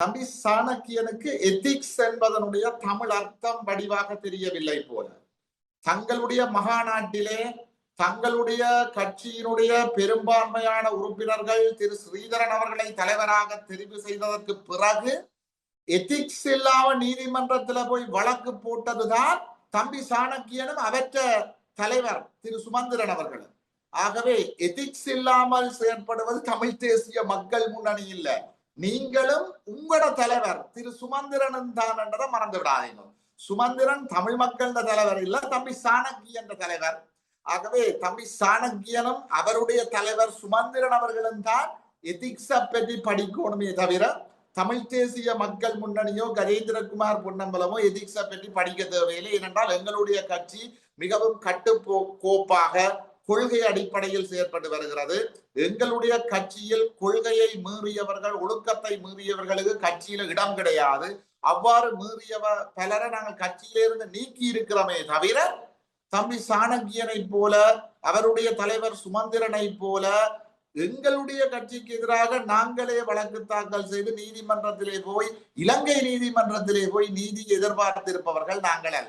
தம்பி சாணக்கியனுக்கு எத்திக்ஸ் என்பதனுடைய தமிழ் அர்த்தம் வடிவாக தெரியவில்லை போல. தங்களுடைய மகாநாட்டிலே தங்களுடைய கட்சியினுடைய பெரும்பான்மையான உறுப்பினர்கள் திரு ஸ்ரீதரன் அவர்களை தலைவராக தெரிவு செய்ததற்கு பிறகு எத்திக்ஸ் இல்லாம நீதிமன்றத்துல போய் வழக்கு போட்டதுதான் தம்பி சாணக்கியனும் அவற்ற தலைவர் திரு சுமந்திரன் அவர்களும் ஆகவே எதிக்ஸ் இல்லாமல் செயற்படுவது தமிழ் தேசிய மக்கள் முன்னணி இல்லை நீங்களும் உங்களோட தலைவர் திரு சுமந்திரனும் தான் என்றதை மறந்து விடாதீங்க. சுமந்திரன் தமிழ் மக்கள் தலைவர் இல்ல தம்பி சாணக்கியன் தலைவர். ஆகவே தம்பி சாணக்கியனும் அவருடைய தலைவர் சுமந்திரன் அவர்களும் தான் எதிக்ஸ பற்றி படிக்கணுமே தவிர தமிழ் தேசிய மக்கள் முன்னணியோ கஜேந்திரகுமார் பொன்னம்பலமோ எதிக்ஸ பற்றி படிக்க தேவையில்லை. ஏனென்றால் எங்களுடைய கட்சி மிகவும் கட்டுப்போ கோப்பாக கொள்கை அடிப்படையில் செயற்பட்டு வருகிறது. எங்களுடைய கட்சியில் கொள்கையை மீறியவர்கள் ஒழுக்கத்தை மீறியவர்களுக்கு கட்சியில இடம் கிடையாது. அவ்வாறு மீறியவ பலரை நாங்கள் கட்சியிலிருந்து நீக்கி இருக்கிறோமே தவிர தம்பி சாணக்கியனை போல அவருடைய தலைவர் சுமந்திரனை போல எங்களுடைய கட்சிக்கு எதிராக நாங்களே வழக்கு தாக்கல் செய்து நீதிமன்றத்திலே போய் இலங்கை நீதிமன்றத்திலே போய் நீதி எதிர்பார்த்திருப்பவர்கள் நாங்கள் அல்ல.